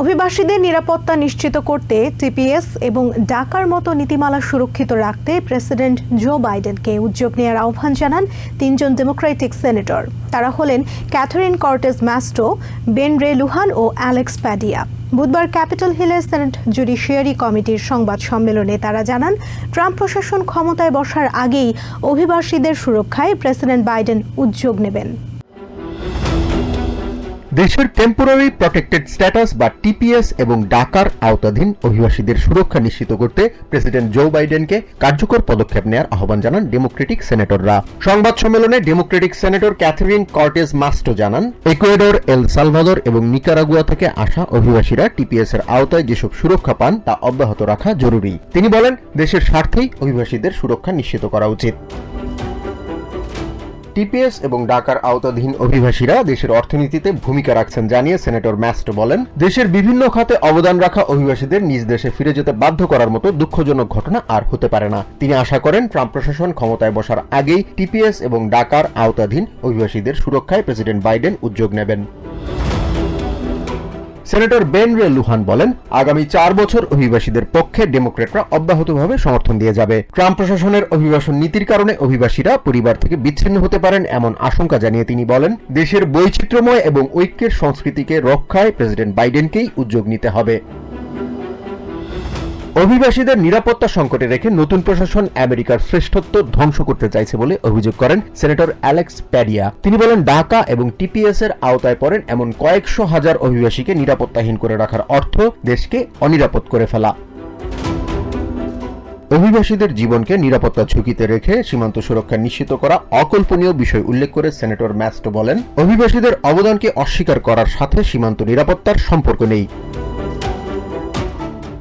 অভিবাসীদের নিরাপত্তা নিশ্চিত করতে টিপিএস এবং ডাকার মতো নীতিমালা সুরক্ষিত রাখতে প্রেসিডেন্ট জো বাইডেনকে উদ্যোগ নেওয়ার আহ্বান জানান তিনজন ডেমোক্রেটিক সেনেটর। তারা হলেন Catherine Cortez Masto Ben Ray Lujan ও অ্যালেক্স প্যাডিয়া। বুধবার ক্যাপিটাল হিলে সেনেট জুডিশিয়ারি কমিটির সংবাদ সম্মেলনে তারা জানান, ট্রাম্প প্রশাসন ক্ষমতায় বসার আগেই অভিবাসীদের সুরক্ষায় প্রেসিডেন্ট বাইডেন উদ্যোগ নেবেন। দেশের টেম্পোরারি প্রটেক্টেড স্ট্যাটাস বা টিপিএস এবং ডাকার আওতাধীন অভিবাসীদের সুরক্ষা নিশ্চিত করতে প্রেসিডেন্ট জো বাইডেনকে কার্যকর পদক্ষেপ নেওয়ার আহ্বান জানান ডেমোক্রেটিক সেনেটররা সংবাদ সম্মেলনে Democratic senator Catherine Cortez Masto জানান ইকুয়েডর এল সালভাদর এবং নিকারাগুয়া থেকে আসা অভিবাসীরা টিপিএস এর আওতায় যেসব সুরক্ষা পান তা অব্যাহত রাখা জরুরি। তিনি বলেন, দেশের স্বার্থেই অভিবাসীদের সুরক্ষা নিশ্চিত করা উচিত। টিপিএস এবং ডাকার আওতাধীন অভিবাসীরা দেশের অর্থনীতিতে ভূমিকা রাখছেন জানিয়ে সেনেটর ম্যাস্ট বলেন, দেশের বিভিন্ন খাতে অবদান রাখা অভিবাসীদের নিজ দেশে ফিরে যেতে বাধ্য করার মতো দুঃখজনক ঘটনা আর হতে পারে না। তিনি আশা করেন, ট্রাম্প প্রশাসন ক্ষমতায় বসার আগেই টিপিএস এবং ডাকার আওতাধীন অভিবাসীদের সুরক্ষায় প্রেসিডেন্ট বাইডেন উদ্যোগ নেবেন। সেনেটর বেন রে লুহান বলেন, আগামী চার বছর অভিবাসীদের পক্ষে ডেমোক্রেটরা অব্যাহতভাবে সমর্থন দিয়ে যাবে। ট্রাম্প প্রশাসনের অভিবাসন নীতির কারণে অভিবাসীরা পরিবার থেকে বিচ্ছিন্ন হতে পারেন এমন আশঙ্কা জানিয়ে তিনি বলেন, দেশের বৈচিত্র্যময় এবং ঐক্যের সংস্কৃতিকে রক্ষায় প্রেসিডেন্ট বাইডেনকেই উদ্যোগ নিতে হবে। অভিবাসীদের নিরাপত্তা সংকটে রেখে নতুন প্রশাসন আমেরিকার শ্রেষ্ঠত্ব ধ্বংস করতে চাইছে বলে অভিযোগ করেন সেনেটর অ্যালেক্স প্যাডিয়া তিনি বলেন, ঢাকা এবং টিপিএস এর আওতায় পড়েন এমন কয়েকশো হাজার অভিবাসীকে নিরাপত্তাহীন করে রাখার অর্থ দেশকে অনিরাপদ করে ফেলা। অভিবাসীদের জীবনকে নিরাপত্তা ঝুঁকিতে রেখে সীমান্ত সুরক্ষা নিশ্চিত করা অকল্পনীয় বিষয় উল্লেখ করে সেনেটর ম্যাস্টো বলেন, অভিবাসীদের অবদানকে অস্বীকার করার সাথে সীমান্ত নিরাপত্তার সম্পর্ক নেই।